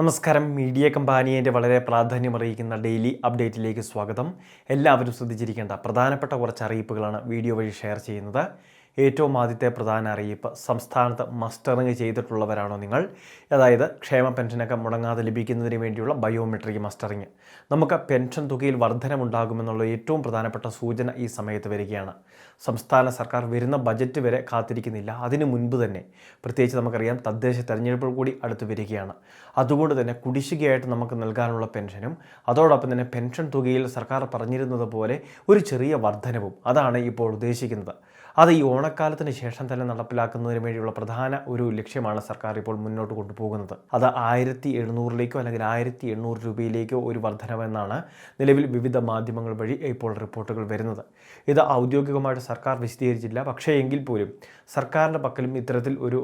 നമസ്കാരം. മീഡിയ കമ്പാനിയന്റെ വളരെ പ്രാധാന്യമറിയിക്കുന്ന ഡെയിലി അപ്ഡേറ്റിലേക്ക് സ്വാഗതം. എല്ലാവരും ശ്രദ്ധിച്ചിരിക്കേണ്ട പ്രധാനപ്പെട്ട കുറച്ച് അറിയിപ്പുകളാണ് വീഡിയോ വഴി ഷെയർ ചെയ്യുന്നത്. ഏറ്റവും ആദ്യത്തെ പ്രധാന അറിയിപ്പ് സംസ്ഥാനത്ത് മസ്റ്ററിങ് ചെയ്തിട്ടുള്ളവരാണോ നിങ്ങൾ? അതായത് ക്ഷേമ പെൻഷനൊക്കെ മുടങ്ങാതെ ലഭിക്കുന്നതിന് വേണ്ടിയുള്ള ബയോമെട്രിക് മസ്റ്ററിങ്. നമുക്ക് പെൻഷൻ തുകയിൽ വർധനമുണ്ടാകുമെന്നുള്ള ഏറ്റവും പ്രധാനപ്പെട്ട സൂചന ഈ സമയത്ത് വരികയാണ്. സംസ്ഥാന സർക്കാർ വരുന്ന ബജറ്റ് വരെ കാത്തിരിക്കുന്നില്ല. അതിനു മുൻപ് തന്നെ പ്രത്യേകിച്ച് നമുക്കറിയാം തദ്ദേശ തെരഞ്ഞെടുപ്പ് കൂടി അടുത്ത് വരികയാണ്. അതുകൊണ്ട് തന്നെ കുടിശ്ശികയായിട്ട് നമുക്ക് നൽകാനുള്ള പെൻഷനും അതോടൊപ്പം തന്നെ പെൻഷൻ തുകയിൽ സർക്കാർ പറഞ്ഞിരുന്നത് പോലെ ഒരു ചെറിയ വർധനവും അതാണ് ഇപ്പോൾ ഉദ്ദേശിക്കുന്നത്. അത് ഈ ഓണക്കാലത്തിന് ശേഷം തന്നെ നടപ്പിലാക്കുന്നതിന് വേണ്ടിയുള്ള പ്രധാന ഒരു ലക്ഷ്യമാണ് സർക്കാർ ഇപ്പോൾ മുന്നോട്ട് കൊണ്ടുപോകുന്നത്. അത് ആയിരത്തി എഴുന്നൂറിലേക്കോ അല്ലെങ്കിൽ ആയിരത്തി എണ്ണൂറ് രൂപയിലേക്കോ ഒരു വർധനവെന്നാണ് നിലവിൽ വിവിധ മാധ്യമങ്ങൾ വഴി ഇപ്പോൾ റിപ്പോർട്ടുകൾ വരുന്നത്. ഇത് ഔദ്യോഗികമായിട്ട് സർക്കാർ വിശദീകരിച്ചില്ല. പക്ഷേ എങ്കിൽ പോലും സർക്കാരിന്റെ പക്കലും ഇത്തരത്തിൽ ഒരു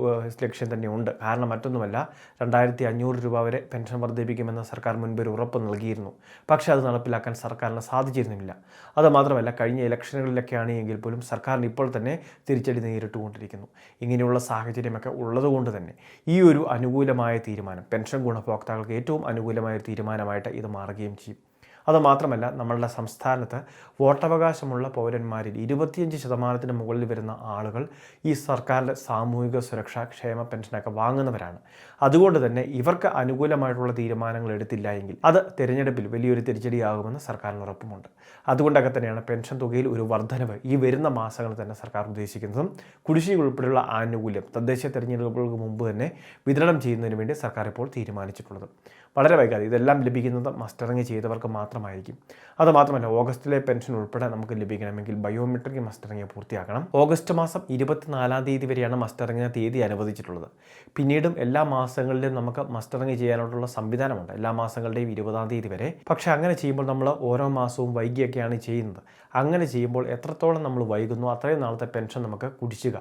ലക്ഷ്യം തന്നെ ഉണ്ട് കാരണം മറ്റൊന്നുമല്ല രണ്ടായിരത്തി അഞ്ഞൂറ് രൂപ വരെ പെൻഷൻ വർദ്ധിപ്പിക്കുമെന്ന് സർക്കാർ മുൻപ് ഒരു ഉറപ്പ് നൽകിയിരുന്നു. പക്ഷേ അത് നടപ്പിലാക്കാൻ സർക്കാരിന് സാധിച്ചിരുന്നില്ല. അത് മാത്രമല്ല കഴിഞ്ഞ ഇലക്ഷനുകളിലൊക്കെ ആണെങ്കിൽ പോലും സർക്കാരിന് ഇപ്പോൾ തന്നെ തിരിച്ചടി നേരിട്ടുകൊണ്ടിരിക്കുന്നു. ഇങ്ങനെയുള്ള സാഹചര്യമൊക്കെ ഉള്ളതുകൊണ്ട് തന്നെ ഈ ഒരു അനുകൂലമായ തീരുമാനം പെൻഷൻ ഗുണഭോക്താക്കൾക്ക് ഏറ്റവും അനുകൂലമായ തീരുമാനമായിട്ട് ഇത് മാറുകയും ചെയ്യും. അതുമാത്രമല്ല നമ്മളുടെ സംസ്ഥാനത്ത് വോട്ടവകാശമുള്ള പൗരന്മാരിൽ ഇരുപത്തിയഞ്ച് ശതമാനത്തിന് മുകളിൽ വരുന്ന ആളുകൾ ഈ സർക്കാരിന്റെ സാമൂഹിക സുരക്ഷാ ക്ഷേമ പെൻഷനൊക്കെ വാങ്ങുന്നവരാണ്. അതുകൊണ്ട് തന്നെ ഇവർക്ക് അനുകൂലമായിട്ടുള്ള തീരുമാനങ്ങൾ എടുത്തില്ല എങ്കിൽ അത് തിരഞ്ഞെടുപ്പിൽ വലിയൊരു തിരിച്ചടിയാകുമെന്ന് സർക്കാരിന് ഉറപ്പുമുണ്ട്. അതുകൊണ്ടൊക്കെ തന്നെയാണ് പെൻഷൻ തുകയിൽ ഒരു വർധനവ് ഈ വരുന്ന മാസങ്ങളിൽ തന്നെ സർക്കാർ ഉദ്ദേശിക്കുന്നതും കുടിശ്ശിക ഉൾപ്പെടെയുള്ള ആനുകൂല്യം തദ്ദേശ തെരഞ്ഞെടുപ്പുകൾക്ക് മുമ്പ് തന്നെ വിതരണം ചെയ്യുന്നതിന് വേണ്ടി സർക്കാർ ഇപ്പോൾ തീരുമാനിച്ചിട്ടുള്ളത്. വളരെ വൈകാതെ ഇതെല്ലാം ലഭിക്കുന്നത് മസ്റ്ററിങ് ചെയ്തവർക്ക് മാത്രമായിരിക്കും. അതുമാത്രമല്ല ഓഗസ്റ്റിലെ പെൻഷൻ ഉൾപ്പെടെ നമുക്ക് ലഭിക്കണമെങ്കിൽ ബയോമെട്രിക് മസ്റ്ററിങ് പൂർത്തിയാക്കണം. ഓഗസ്റ്റ് മാസം ഇരുപത്തിനാലാം തീയതി വരെയാണ് മസ്റ്ററിങ്ങിന് തീയതി അനുവദിച്ചിട്ടുള്ളത്. പിന്നീടും എല്ലാ മാസങ്ങളിലും നമുക്ക് മസ്റ്ററിങ് ചെയ്യാനായിട്ടുള്ള സംവിധാനമുണ്ട്. എല്ലാ മാസങ്ങളുടെയും ഇരുപതാം തീയതി വരെ. പക്ഷേ അങ്ങനെ ചെയ്യുമ്പോൾ നമ്മൾ ഓരോ മാസവും വൈകിയൊക്കെയാണ് ചെയ്യുന്നത്. അങ്ങനെ ചെയ്യുമ്പോൾ എത്രത്തോളം നമ്മൾ വൈകുന്നു അത്രയും നാളത്തെ പെൻഷൻ നമുക്ക് കുടിച്ചുക.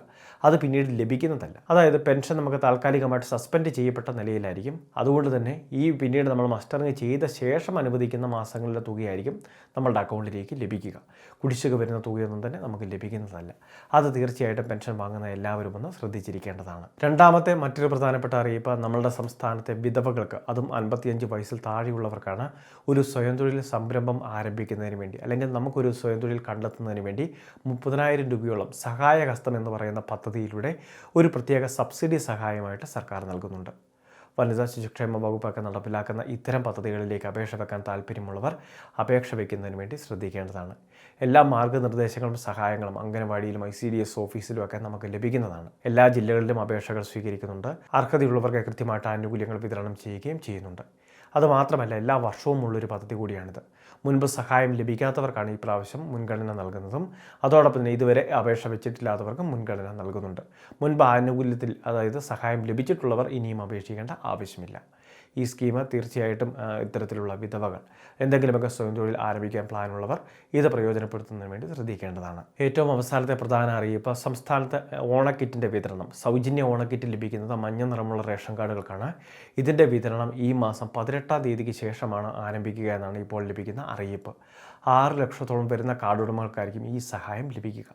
അത് പിന്നീട് ലഭിക്കുന്നതല്ല. അതായത് പെൻഷൻ നമുക്ക് താൽക്കാലികമായിട്ട് സസ്പെൻഡ് ചെയ്യപ്പെട്ട നിലയിലായിരിക്കും. അതുകൊണ്ട് തന്നെ ഈ പിന്നീട് നമ്മൾ മസ്റ്ററിങ് ചെയ്ത ശേഷം അനുവദിക്കുന്ന മാസങ്ങളിലെ തുകയായിരിക്കും നമ്മളുടെ അക്കൗണ്ടിലേക്ക് ലഭിക്കുക. കുടിശ്ശിക വരുന്ന തുകയൊന്നും തന്നെ നമുക്ക് ലഭിക്കുന്നതല്ല. അത് തീർച്ചയായിട്ടും പെൻഷൻ വാങ്ങുന്ന എല്ലാവരും ഒന്ന് ശ്രദ്ധിച്ചിരിക്കേണ്ടതാണ്. രണ്ടാമത്തെ മറ്റൊരു പ്രധാനപ്പെട്ട അറിയിപ്പ് നമ്മളുടെ സംസ്ഥാനത്തെ വിധവകൾക്ക് അതും അൻപത്തിയഞ്ച് വയസ്സിൽ താഴെയുള്ളവർക്കാണ് ഒരു സ്വയം തൊഴിൽ സംരംഭം ആരംഭിക്കുന്നതിന് വേണ്ടി അല്ലെങ്കിൽ നമുക്കൊരു സ്വയം തൊഴിൽ കണ്ടെത്തുന്നതിന് വേണ്ടി മുപ്പതിനായിരം രൂപയോളം സഹായഹസ്തം എന്ന് പറയുന്ന പദ്ധതിയിലൂടെ ഒരു പ്രത്യേക സബ്സിഡി സഹായമായിട്ട് സർക്കാർ നൽകുന്നുണ്ട്. വനിതാ ശിശുക്ഷേമ വകുപ്പൊക്കെ നടപ്പിലാക്കുന്ന ഇത്തരം പദ്ധതികളിലേക്ക് അപേക്ഷ വെക്കാൻ താല്പര്യമുള്ളവർ അപേക്ഷ വയ്ക്കുന്നതിന് വേണ്ടി ശ്രദ്ധിക്കേണ്ടതാണ്. എല്ലാ മാർഗനിർദ്ദേശങ്ങളും സഹായങ്ങളും അംഗനവാടിയിലും ഐ സി ഡി എസ് ഓഫീസിലും ഒക്കെ നമുക്ക് ലഭിക്കുന്നതാണ്. എല്ലാ ജില്ലകളിലും അപേക്ഷകൾ സ്വീകരിക്കുന്നുണ്ട്. അർഹതയുള്ളവർക്ക് കൃത്യമായിട്ട് ആനുകൂല്യങ്ങൾ വിതരണം ചെയ്യുകയും ചെയ്യുന്നുണ്ട്. അതുമാത്രമല്ല എല്ലാ വർഷവും ഉള്ളൊരു പദ്ധതി കൂടിയാണിത്. മുൻപ് സഹായം ലഭിക്കാത്തവർക്കാണ് ഈ പ്രാവശ്യം മുൻഗണന നൽകുന്നതും അതോടൊപ്പം തന്നെ ഇതുവരെ അപേക്ഷ വെച്ചിട്ടില്ലാത്തവർക്കും മുൻഗണന നൽകുന്നുണ്ട്. മുൻപ് ആനുകൂല്യത്തിൽ അതായത് സഹായം ലഭിച്ചിട്ടുള്ളവർ ഇനിയും അപേക്ഷിക്കേണ്ട ആവശ്യമില്ല. ഈ സ്കീം തീർച്ചയായിട്ടും ഇത്തരത്തിലുള്ള വിധവകൾ എന്തെങ്കിലുമൊക്കെ സ്വയം തൊഴിൽ ആരംഭിക്കാൻ പ്ലാനുള്ളവർ ഇത് പ്രയോജനപ്പെടുത്തുന്നതിന് വേണ്ടി ശ്രദ്ധിക്കേണ്ടതാണ്. ഏറ്റവും അവസാനത്തെ പ്രധാന അറിയിപ്പ് സംസ്ഥാനത്ത് ഓണക്കിറ്റിന്റെ വിതരണം. സൗജന്യ ഓണക്കിറ്റ് ലഭിക്കുന്നത് മഞ്ഞ നിറമുള്ള റേഷൻ കാർഡുകൾക്കാണ്. ഇതിന്റെ വിതരണം ഈ മാസം പതിനെട്ടാം തീയതിക്ക് ശേഷമാണ് ആരംഭിക്കുക എന്നാണ് ഇപ്പോൾ ലഭിക്കുന്ന അറിയിപ്പ്. ആറ് ലക്ഷത്തോളം വരുന്ന കാർഡ് ഉടമകൾക്കായിരിക്കും ഈ സഹായം ലഭിക്കുക.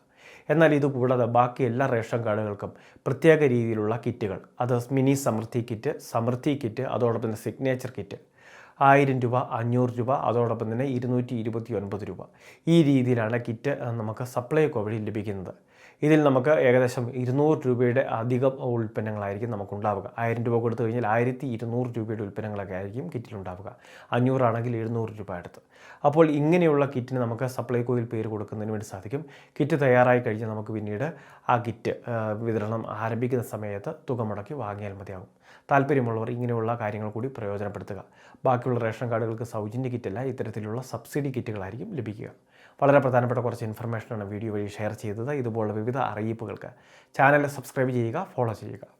എന്നാൽ ഇതുകൂടാതെ ബാക്കി എല്ലാ റേഷൻ കാർഡുകൾക്കും പ്രത്യേക രീതിയിലുള്ള കിറ്റുകൾ. അത് മിനി സമൃദ്ധി കിറ്റ് സമൃദ്ധി കിറ്റ് അതോടൊപ്പം തന്നെ സിഗ്നേച്ചർ കിറ്റ്. ആയിരം രൂപ അഞ്ഞൂറ് രൂപ അതോടൊപ്പം തന്നെ ഇരുന്നൂറ്റി ഇരുപത്തി ഒൻപത് രൂപ. ഈ രീതിയിലാണ് കിറ്റ് നമുക്ക് സപ്ലൈ വഴി ലഭിക്കുന്നത്. ഇതിൽ നമുക്ക് ഏകദേശം ഇരുന്നൂറ് രൂപയുടെ അധികം ഉൽപ്പന്നങ്ങളായിരിക്കും നമുക്കുണ്ടാവുക. ആയിരം രൂപ കൊടുത്തു കഴിഞ്ഞാൽ ആയിരത്തി ഇരുന്നൂറ് രൂപയുടെ ഉൽപ്പന്നങ്ങളൊക്കെ ആയിരിക്കും കിറ്റിലുണ്ടാവുക അഞ്ഞൂറാണെങ്കിൽ എഴുന്നൂറ് രൂപ അടുത്ത്. അപ്പോൾ ഇങ്ങനെയുള്ള കിറ്റിന് നമുക്ക് സപ്ലൈകോയിൽ പേര് കൊടുക്കുന്നതിന് വേണ്ടി സാധിക്കും. കിറ്റ് തയ്യാറായി കഴിഞ്ഞാൽ നമുക്ക് പിന്നീട് ആ കിറ്റ് വിതരണം ആരംഭിക്കുന്ന സമയത്ത് തുക മുടക്കി വാങ്ങിയാൽ മതിയാകും. താല്പര്യമുള്ളവർ ഇങ്ങനെയുള്ള കാര്യങ്ങൾ കൂടി പ്രയോജനപ്പെടുത്തുക. ബാക്കിയുള്ള റേഷൻ കാർഡുകൾക്ക് സൗജന്യ കിറ്റല്ല ഇത്തരത്തിലുള്ള സബ്സിഡി കിറ്റുകളായിരിക്കും ലഭിക്കുക. വളരെ പ്രധാനപ്പെട്ട കുറച്ച് ഇൻഫർമേഷനാണ് വീഡിയോ വഴി ഷെയർ ചെയ്തത്. ഇതുപോലുള്ള വിവിധ അറിയിപ്പുകൾക്ക്. ചാനൽ സബ്സ്ക്രൈബ് ചെയ്യുക ഫോളോ ചെയ്യുക.